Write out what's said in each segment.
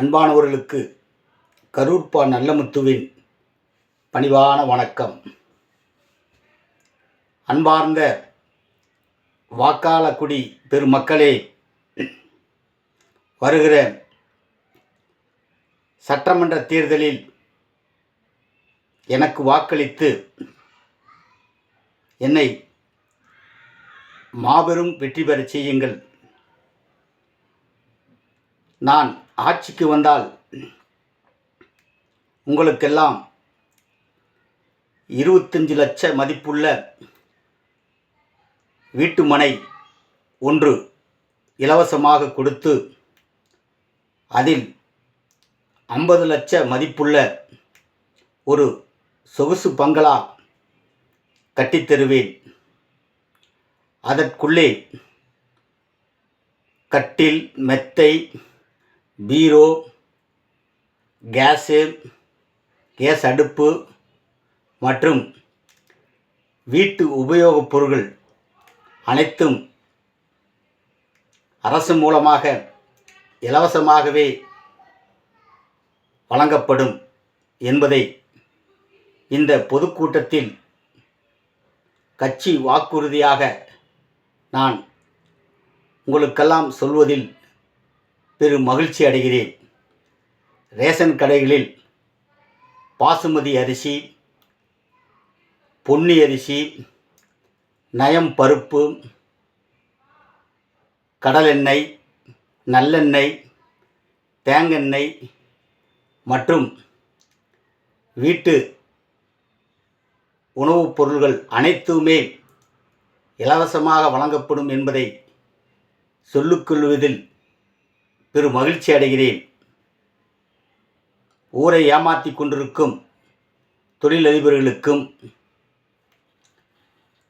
அன்பானவர்களுக்கு கரூர்பா நல்லமுத்துவின் பணிவான வணக்கம். அன்பார்ந்த வாக்காளக்குடி பெருமக்களே வருகிற சட்டமன்ற தேர்தலில் எனக்கு வாக்களித்து என்னை மாபெரும் வெற்றி பெறச் செய்யுங்கள். நான் ஆட்சிக்கு வந்தால் உங்களுக்கெல்லாம் இருபத்தஞ்சு லட்ச மதிப்புள்ள வீட்டுமனை ஒன்று இலவசமாக கொடுத்து அதில் ஐம்பது லட்ச மதிப்புள்ள ஒரு சொகுசு பங்களா கட்டித்தருவேன் அதற்குள்ளே கட்டில் மெத்தை பீரோ கேஸு கேஸ் அடுப்பு மற்றும் வீட்டு உபயோகப் பொருட்கள் அனைத்தும் அரசு மூலமாக இலவசமாகவே வழங்கப்படும் என்பதை இந்த பொதுக்கூட்டத்தில் கட்சி வாக்குறுதியாக நான் உங்களுக்கெல்லாம் சொல்வதில் பெரும் மகிழ்ச்சி அடைகிறேன். ரேஷன் கடைகளில் பாசுமதி அரிசி பொன்னி அரிசி நயம் பருப்பு கடலெண்ணெய் நல்லெண்ணெய் தேங்கெண்ணெய் மற்றும் வீட்டு உணவுப் பொருள்கள் அனைத்துமே இலவசமாக வழங்கப்படும் என்பதை சொல்லிக்கொள்வதில் பெரு மகிழ்ச்சி அடைகிறேன். ஊரை ஏமாற்றி கொண்டிருக்கும் தொழிலதிபர்களுக்கும்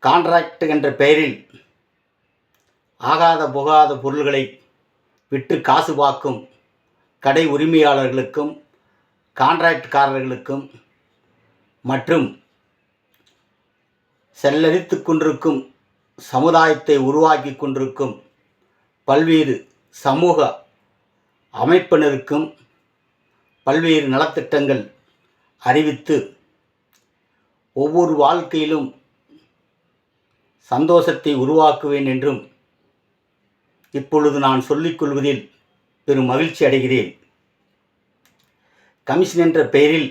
கான்ட்ராக்ட் என்ற பெயரில் ஆகாத புகாத பொருள்களை விற்று காசு பார்க்கும் கடை உரிமையாளர்களுக்கும் கான்ட்ராக்ட்காரர்களுக்கும் மற்றும் செல்லரித்து கொண்டிருக்கும் சமுதாயத்தை உருவாக்கி கொண்டிருக்கும் பல்வேறு சமூக அமைப்பினருக்கும் பல்வேறு நலத்திட்டங்கள் அறிவித்து ஒவ்வொரு வாழ்க்கையிலும் சந்தோஷத்தை உருவாக்குவேன் என்றும் இப்பொழுது நான் சொல்லிக்கொள்வதில் பெரும் மகிழ்ச்சி அடைகிறேன். கமிஷன் என்ற பெயரில்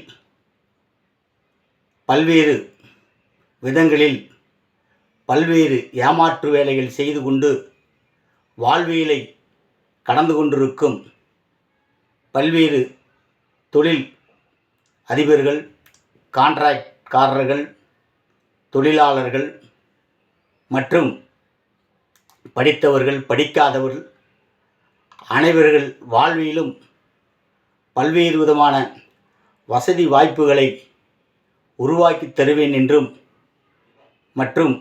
பல்வேறு விதங்களில் பல்வேறு ஏமாற்று வேலைகள் செய்து கொண்டு வாழ்வியலை கடந்து கொண்டிருக்கும் பல்வேறு தொழில் அதிபர்கள் கான்ட்ராக்ட்காரர்கள் தொழிலாளர்கள் மற்றும் படித்தவர்கள் படிக்காதவர்கள் அனைவர்கள் வாழ்விலும் பல்வேறு விதமான வசதி வாய்ப்புகளை உருவாக்கி தருவேன் என்றும் மற்றும்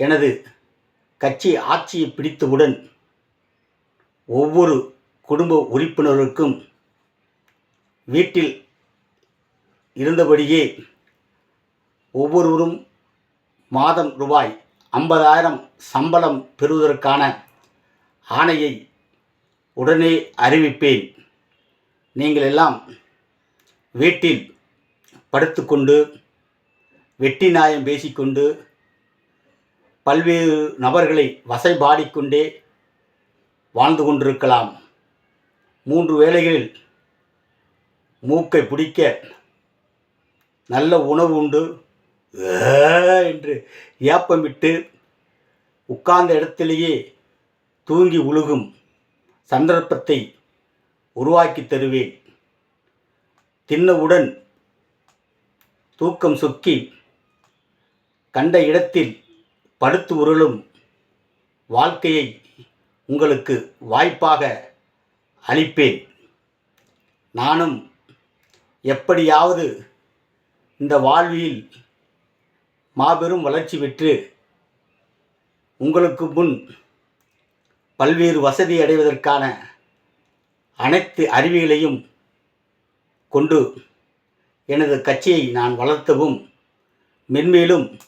எனது கட்சி ஆட்சியை பிடித்தவுடன் ஒவ்வொரு குடும்ப உறுப்பினருக்கும் வீட்டில் இருந்தபடியே ஒவ்வொருவரும் மாதம் ரூபாய் ஐம்பதாயிரம் சம்பளம் பெறுவதற்கான ஆணையை உடனே அறிவிப்பேன். நீங்கள் எல்லாம் வீட்டில் படுத்துக்கொண்டு வெட்டி நியாயம் பேசிக்கொண்டு பல்வேறு நபர்களை வசைபாடிக்கொண்டே வாழ்ந்து கொண்டிருக்கலாம். மூன்று வேளைகளில் மூக்கை பிடிக்க நல்ல உணவு உண்டு. என்று ஏப்பமிட்டு உட்கார்ந்த இடத்திலேயே தூங்கி உழுகும் சந்தர்ப்பத்தை உருவாக்கி தருவேன். தின்னவுடன் தூக்கம் சொக்கி கண்ட இடத்தில் படுத்து உருளும் வாழ்க்கையை உங்களுக்கு வாய்ப்பாக அளிப்பேன். நானும் எப்படியாவது இந்த வாழ்வியில் மாபெரும் வளர்ச்சி பெற்று உங்களுக்கு முன் பல்வேறு வசதி அடைவதற்கான அனைத்து அறிவியலையும் கொண்டு எனது கட்சியை நான் வளர்த்தவும் மென்மேலும்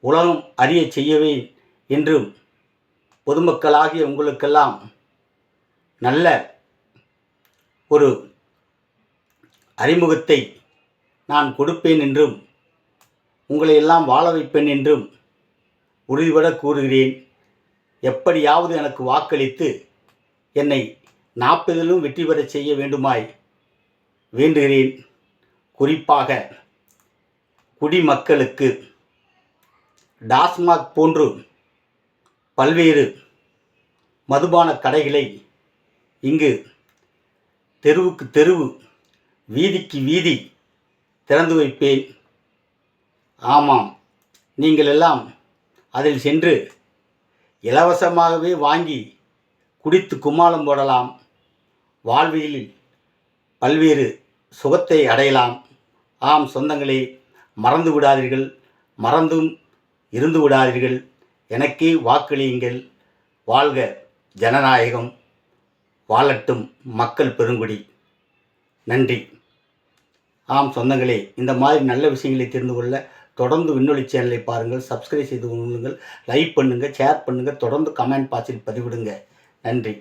உலகம் அறியச் செய்யவே என்றும் பொதுமக்களாகிய உங்களுக்கெல்லாம் நல்ல ஒரு அறிமுகத்தை நான் கொடுப்பேன் என்றும் உங்களை எல்லாம் வாழ வைப்பேன் என்றும் உறுதிபட கூறுகிறேன். எப்படியாவது எனக்கு வாக்களித்து என்னை நாற்பதிலும் வெற்றி பெறச் செய்ய வேண்டுமாய் வேண்டுகிறேன். குறிப்பாக குடிமக்களுக்கு டாஸ்மாக் போன்று பல்வேறு மதுபான கடைகளை இங்கு தெருவுக்கு தெருவு வீதிக்கு வீதி திறந்து வைப்பேன். ஆமாம் நீங்கள் எல்லாம் அதில் சென்று இலவசமாகவே வாங்கி குடித்து கும்மாளம் போடலாம். வாழ்வியலில் பல்வேறு சுகத்தை அடையலாம். ஆம் சொந்தங்களே மறந்து விடாதீர்கள். மறந்தும் இருந்து விடாதீர்கள். எனக்கே வாக்களியுங்கள். வாழ்க ஜனநாயகம். வாழட்டும் மக்கள் பெருங்குடி. நன்றி. ஆம் சொந்தங்களே இந்த மாதிரி நல்ல விஷயங்களை தெரிந்து கொள்ள தொடர்ந்து விண்ணொலி சேனலை பாருங்கள் சப்ஸ்கிரைப் செய்து கொள்ளுங்கள் லைக் பண்ணுங்கள் ஷேர் பண்ணுங்கள் தொடர்ந்து கமெண்ட் பாக்ஸில் பதிவிடுங்க. நன்றி.